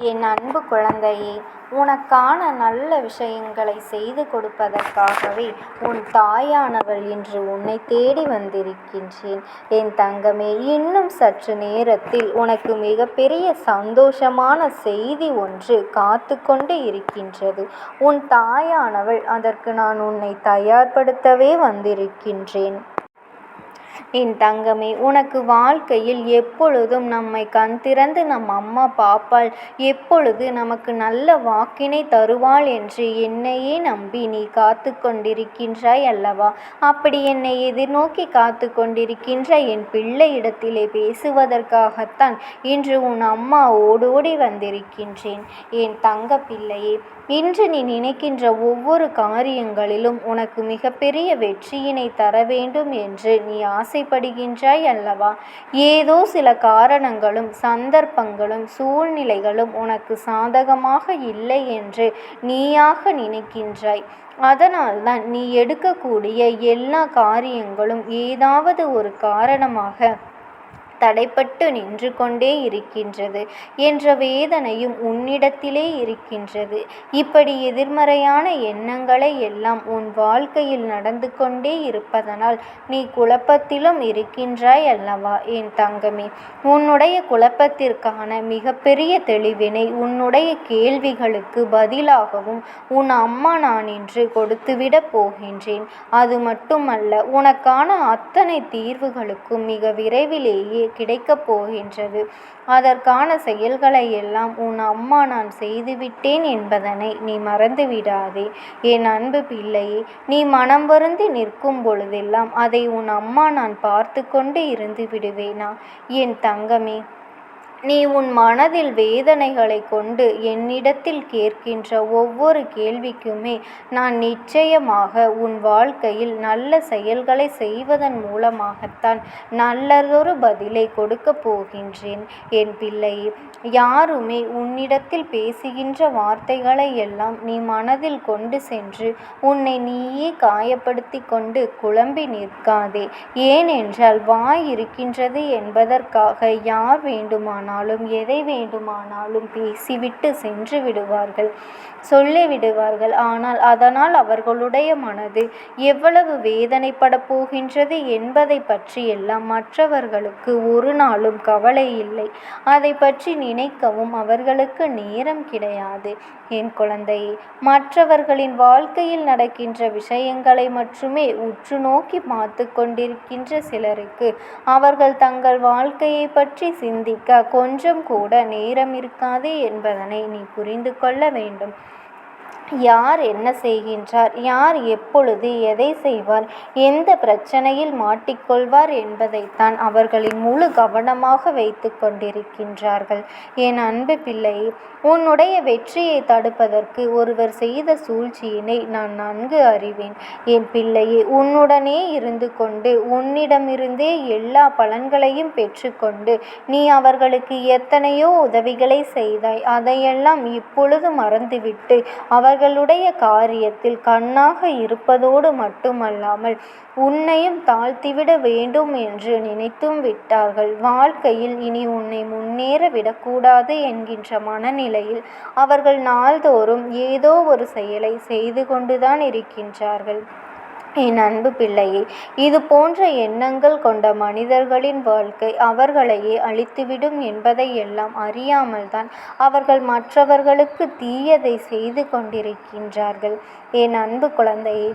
என் அன்பு குழந்தையே உனக்கான நல்ல விஷயங்களை செய்து கொடுப்பதற்காகவே உன் தாயானவள் இன்று உன்னை தேடி வந்திருக்கின்றேன். என் தங்கமே இன்னும் சற்று நேரத்தில் உனக்கு மிகப்பெரிய சந்தோஷமான செய்தி ஒன்று காத்து கொண்டு இருக்கின்றது. உன் தாயானவள் அதற்கு நான் உன்னை தயார்படுத்தவே வந்திருக்கின்றேன். என் தங்கமே உனக்கு வாழ்க்கையில் எப்பொழுதும் நம்மை கண் திறந்து நம் அம்மா பாப்பாள் எப்பொழுது நமக்கு நல்ல வாக்கினை தருவாள் என்று என்னையே நம்பி நீ காத்து கொண்டிருக்கின்றாய் அல்லவா? அப்படி என்னை எதிர்நோக்கி காத்து கொண்டிருக்கின்ற என் பிள்ளை இடத்திலே பேசுவதற்காகத்தான் இன்று உன் அம்மா ஓடோடி வந்திருக்கின்றேன். என் தங்க பிள்ளையே இன்று நீ நினைக்கின்ற ஒவ்வொரு காரியங்களிலும் உனக்கு மிகப்பெரிய வெற்றியினை தர வேண்டும் என்று நீ ஆசைப்படுகின்றாய் அல்லவா? ஏதோ சில காரணங்களும் சந்தர்ப்பங்களும் சூழ்நிலைகளும் உனக்கு சாதகமாக இல்லை என்று நீயாக நினைக்கின்றாய். அதனால்தான் நீ எடுக்கக்கூடிய எல்லா காரியங்களும் ஏதாவது ஒரு காரணமாக தடைப்பட்டு நின்று கொண்டே இருக்கின்றது என்ற வேதனையும் உன்னிடத்திலே இருக்கின்றது. இப்படி எதிர்மறையான எண்ணங்களை எல்லாம் உன் வாழ்க்கையில் நடந்து கொண்டே இருப்பதனால் நீ குழப்பத்திலும் இருக்கின்றாய் அல்லவா என் தங்கமே? உன்னுடைய குழப்பத்திற்கான மிகப்பெரிய தெளிவினை உன்னுடைய கேள்விகளுக்கு பதிலாகவும் உன் அம்மா நான் இன்று கொடுத்துவிடப் போகின்றேன். அது மட்டுமல்ல உனக்கான அத்தனை தீர்வுகளுக்கும் மிக விரைவிலேயே கிடைக்கப் போகின்றது. அதற்கான செயல்களை எல்லாம் உன் அம்மா நான் செய்துவிட்டேன் என்பதனை நீ மறந்துவிடாதே. என் அன்பு பிள்ளையே நீ மனம் வருந்தி நிற்கும் பொழுதெல்லாம் அதை உன் அம்மா நான் பார்த்து கொண்டு இருந்து விடுவேனா? என் தங்கமே நீ உன் மனதில் வேதனைகளை கொண்டு என்னிடத்தில் கேட்கின்ற ஒவ்வொரு கேள்விக்குமே நான் நிச்சயமாக உன் வாழ்க்கையில் நல்ல செயல்களை செய்வதன் மூலமாகத்தான் நல்லதொரு பதிலை கொடுக்கப் போகின்றேன். என் பிள்ளையே யாருமே உன்னிடத்தில் பேசுகின்ற வார்த்தைகளை எல்லாம் நீ மனதில் கொண்டு சென்று உன்னை நீயே காயப்படுத்தி கொண்டு குழம்பி நிற்காதே. ஏனென்றால் வாய் இருக்கின்றது என்பதற்காக யார் வேண்டுமானாலும் எதை வேண்டுமானாலும் பேசிவிட்டு சென்று விடுவார்கள் சொல்லிவிடுவார்கள் ஆனால் அதனால் அவர்களுடைய மனது எவ்வளவு வேதனைப்படப் போகின்றது என்பதை பற்றியெல்லாம் மற்றவர்களுக்கு ஒரு நாளும் கவலை இல்லை. அதை பற்றி நினைக்கவும் அவர்களுக்கு நேரம் கிடையாது. என் குழந்தை மற்றவர்களின் வாழ்க்கையில் நடக்கின்ற விஷயங்களை மட்டுமே உற்று நோக்கி பார்த்து கொண்டிருக்கின்ற சிலருக்கு அவர்கள் தங்கள் வாழ்க்கையை பற்றி சிந்திக்க கொஞ்சம் கூட நேரம் இருக்காது என்பதனை நீ புரிந்து கொள்ள வேண்டும். யார் என்ன செய்கின்றார்? யார் எப்பொழுது எதை செய்வார்? எந்த பிரச்சனையில் மாட்டிக்கொள்வார் என்பதைத்தான் அவர்களின் முழு கவனமாக வைத்து கொண்டிருக்கின்றார்கள். என் அன்பு பிள்ளையே உன்னுடைய வெற்றியை தடுப்பதற்கு ஒருவர் செய்த சூழ்ச்சியினை நான் நன்கு அறிவேன். என் பிள்ளையே உன்னுடனே இருந்து கொண்டு உன்னிடமிருந்தே எல்லா பலன்களையும் பெற்றுக்கொண்டு நீ அவர்களுக்கு எத்தனையோ உதவிகளை செய்தாய். அதையெல்லாம் இப்பொழுது மறந்துவிட்டு அவர் அவர்களுடைய காரியத்தில் கண்ணாக இருப்பதோடு மட்டுமல்லாமல் உன்னையும் தாழ்த்திவிட வேண்டும் என்று நினைத்தும் விட்டார்கள். வாழ்க்கையில் இனி உன்னை முன்னேற விடக்கூடாது என்கின்ற மனநிலையில் அவர்கள் நாள்தோறும் ஏதோ ஒரு செயலை செய்து கொண்டுதான் இருக்கின்றார்கள். என் அன்பு பிள்ளையே இது போன்ற எண்ணங்கள் கொண்ட மனிதர்களின் வாழ்க்கை அவர்களையே அழித்துவிடும் என்பதையெல்லாம் அறியாமல்தான் அவர்கள் மற்றவர்களுக்கு தீயதை செய்து கொண்டிருக்கின்றார்கள். என் அன்பு குழந்தையே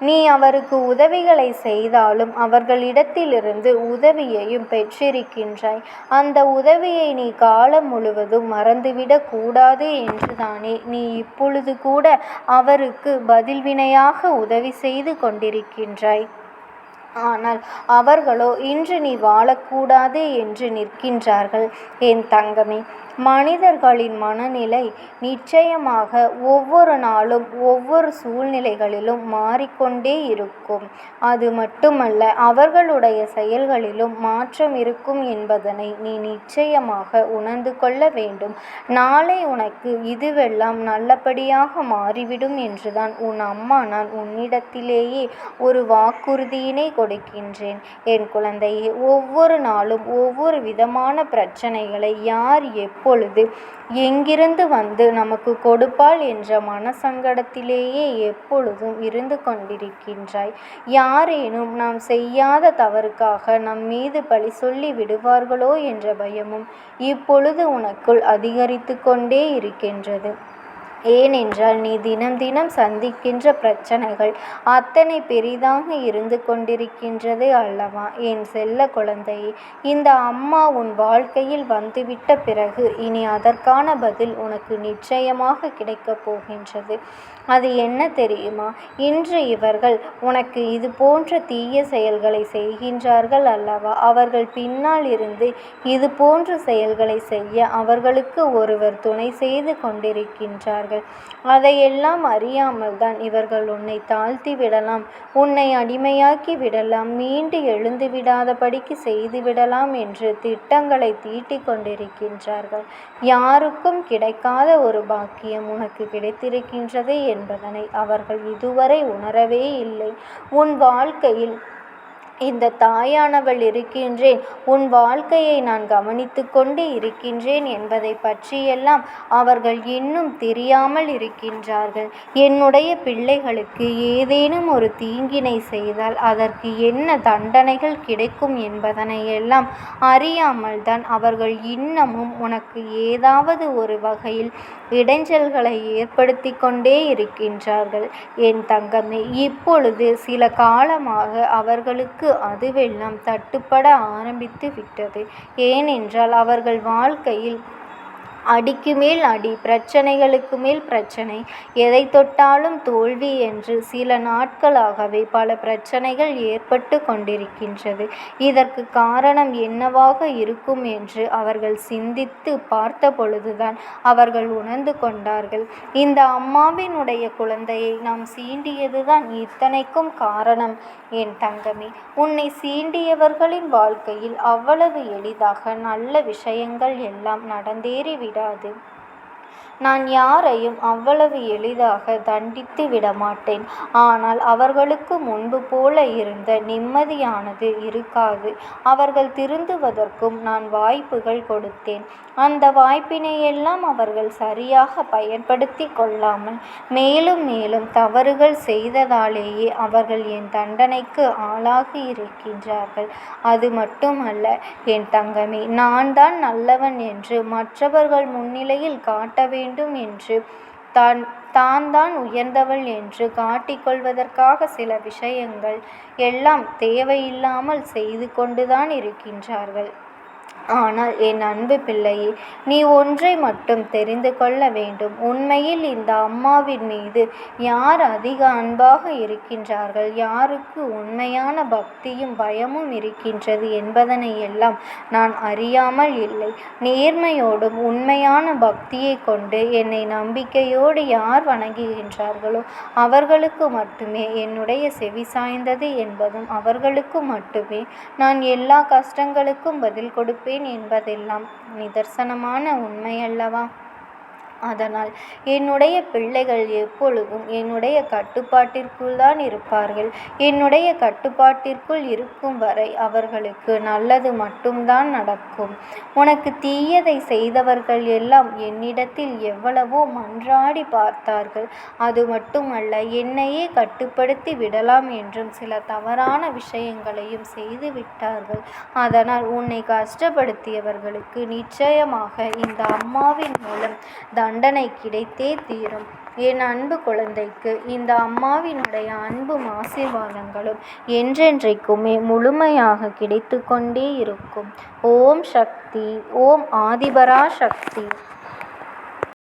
நீ அவருக்கு உதவிகளை செய்தாலும் அவர்களிடத்திலிருந்து உதவியையும் பெற்றிருக்கின்றாய். அந்த உதவியை நீ காலம் முழுவதும் மறந்துவிடக் கூடாது என்றுதானே நீ இப்பொழுது கூட அவருக்கு பதில் வினையாக உதவி செய்து கொண்டிருக்கின்றாய். ஆனால் அவர்களோ இன்று நீ வாழக்கூடாது என்று நிற்கின்றார்கள். என் தங்கமே மனிதர்களின் மனநிலை நிச்சயமாக ஒவ்வொரு நாளும் ஒவ்வொரு சூழ்நிலைகளிலும் மாறிக்கொண்டே இருக்கும். அது மட்டுமல்ல அவர்களுடைய செயல்களிலும் மாற்றம் இருக்கும் என்பதனை நீ நிச்சயமாக உணர்ந்து கொள்ள வேண்டும். நாளை உனக்கு இதுவெல்லாம் நல்லபடியாக மாறிவிடும் என்றுதான் உன் அம்மா நான் உன்னிடத்திலேயே ஒரு வாக்குறுதியினை கொடுக்கின்றேன். என் குழந்தையே ஒவ்வொரு நாளும் ஒவ்வொரு விதமான பிரச்சனைகளை யார் எப்படி அப்பொழுது எங்கிருந்து வந்து நமக்கு கொடுப்பாள் என்ற மனசங்கடத்திலேயே எப்பொழுதும் இருந்து கொண்டிருக்கின்றாய். யாரேனும் நாம் செய்யாத தவறுக்காக நம் மீது பழி சொல்லி விடுவார்களோ என்ற பயமும் இப்பொழுது உனக்குள் அதிகரித்து கொண்டே இருக்கின்றது. ஏனென்றால் நீ தினம் தினம் சந்திக்கின்ற பிரச்சனைகள் அத்தனை பெரிதாக இருந்து கொண்டிருக்கின்றது அல்லவா? என் செல்ல குழந்தையே இந்த அம்மா உன் வாழ்க்கையில் வந்துவிட்ட பிறகு இனி அதற்கான பதில் உனக்கு நிச்சயமாக கிடைக்கப் போகின்றது. அது என்ன தெரியுமா? இன்று இவர்கள் உனக்கு இது போன்ற தீய செயல்களை செய்கின்றார்கள் அல்லவா? அவர்கள் பின்னால் இருந்து இது போன்ற செயல்களை செய்ய அவர்களுக்கு ஒருவர் துணை செய்து கொண்டிருக்கின்றார்கள். அதையெல்லாம் அறியாமல்தான் இவர்கள் உன்னை தாழ்த்தி விடலாம் உன்னை அடிமையாக்கி விடலாம் மீண்டு எழுந்து விடாதபடிக்கு செய்து விடலாம் என்று திட்டங்களை தீட்டிக் கொண்டிருக்கின்றார்கள். யாருக்கும் கிடைக்காத ஒரு பாக்கியம் உனக்கு கிடைத்திருக்கின்றது என்பதனை அவர்கள் இதுவரை உணரவே இல்லை. உன் வாழ்க்கையில் இந்த தாயானவள் இருக்கின்றேன் உன் வாழ்க்கையை நான் கவனித்து கொண்டு இருக்கின்றேன் என்பதைப் பற்றியெல்லாம் அவர்கள் இன்னும் தெரியாமல் இருக்கின்றார்கள். என்னுடைய பிள்ளைகளுக்கு ஏதேனும் ஒரு தீங்கினை செய்தால் அதற்கு என்ன தண்டனைகள் கிடைக்கும் என்பதனையெல்லாம் அறியாமல்தான் அவர்கள் இன்னமும் உனக்கு ஏதாவது ஒரு வகையில் இடைஞ்சல்களை ஏற்படுத்தி கொண்டே இருக்கின்றார்கள். என் தங்கமே இப்பொழுது சில காலமாக அவர்களுக்கு அதுவெல்லாம் தட்டுப்பட ஆரம்பித்து விட்டது. ஏனென்றால் அவர்கள் வாழ்க்கையில் அடிக்கு மேல் அடி பிரச்சனைகளுக்கு மேல் பிரச்சனை எதை தொட்டாலும் தோல்வி என்று சில நாட்களாகவே பல பிரச்சனைகள் ஏற்பட்டுக் கொண்டிருக்கின்றது. இதற்கு காரணம் என்னவாக இருக்கும் என்று அவர்கள் சிந்தித்துப் பார்த்தபொழுதுதான் அவர்கள் உணர்ந்து கொண்டார்கள். இந்த அம்மாவினுடைய குழந்தையை நாம் சீண்டியதுதான் இத்தனைக்கும் காரணம் என் தங்கமே. உன்னை சீண்டியவர்களின் வாழ்க்கையில் அவ்வளவு எளிதாக நல்ல விஷயங்கள் எல்லாம் நடந்தேறி விடாது. நான் யாரையும் அவ்வளவு எளிதாக தண்டித்து விடமாட்டேன். ஆனால் அவர்களுக்கு முன்பு போல இருந்த நிம்மதியானது இருக்காது. அவர்கள் திருந்துவதற்கும் நான் வாய்ப்புகள் கொடுத்தேன். அந்த வாய்ப்பினையெல்லாம் அவர்கள் சரியாக பயன்படுத்திக் கொள்ளாமல் மேலும் மேலும் தவறுகள் செய்ததாலேயே அவர்கள் என் தண்டனைக்கு ஆளாகியிருக்கின்றார்கள். அது மட்டுமல்ல என் தங்கமே நான் தான் நல்லவன் என்று மற்றவர்கள் முன்னிலையில் காட்ட வேண்டும் என்று தான் தான் உயர்ந்தவள் என்று காட்டிக்கொள்வதற்காக சில விஷயங்கள் எல்லாம் தேவையில்லாமல் செய்து கொண்டுதான் இருக்கின்றார்கள். ஆனால் என் அன்பு பிள்ளையே நீ ஒன்றை மட்டும் தெரிந்து கொள்ள வேண்டும். உண்மையில் இந்த அம்மாவின் மீது யார் அதிக அன்பாக இருக்கின்றார்கள் யாருக்கு உண்மையான பக்தியும் பயமும் இருக்கின்றது என்பதனை எல்லாம் நான் அறியாமல் இல்லை. நேர்மையோடும் உண்மையான பக்தியைக் கொண்டு என்னை நம்பிக்கையோடு யார் வணங்குகின்றார்களோ அவர்களுக்கு மட்டுமே என்னுடைய செவி சாய்ந்தது என்பதும் அவர்களுக்கு மட்டுமே நான் எல்லா கஷ்டங்களுக்கும் பதில் கொடுப்பேன் என்பதெல்லாம் நிதர்சனமான உண்மையல்லவா? அதனால் என்னுடைய பிள்ளைகள் எப்பொழுதும் என்னுடைய கட்டுப்பாட்டிற்குள் தான் இருப்பார்கள். என்னுடைய கட்டுப்பாட்டிற்குள் இருக்கும் வரை அவர்களுக்கு நல்லது மட்டும்தான் நடக்கும். உனக்கு தீயதை செய்தவர்கள் எல்லாம் என்னிடத்தில் எவ்வளவோ மன்றாடி பார்த்தார்கள். அது மட்டுமல்ல என்னையே கட்டுப்படுத்தி விடலாம் என்றும் சில தவறான விஷயங்களையும் செய்து விட்டார்கள். அதனால் உன்னை கஷ்டப்படுத்தியவர்களுக்கு நிச்சயமாக இந்த அம்மாவின் மூலம் தண்டனை கிடைத்தே தீரும். என் அன்பு குழந்தைக்கு இந்த அம்மாவினுடைய அன்பும் ஆசீர்வாதங்களும் என்றென்றைக்குமே முழுமையாக கிடைத்து கொண்டே இருக்கும். ஓம் சக்தி ஓம் ஆதிபரா சக்தி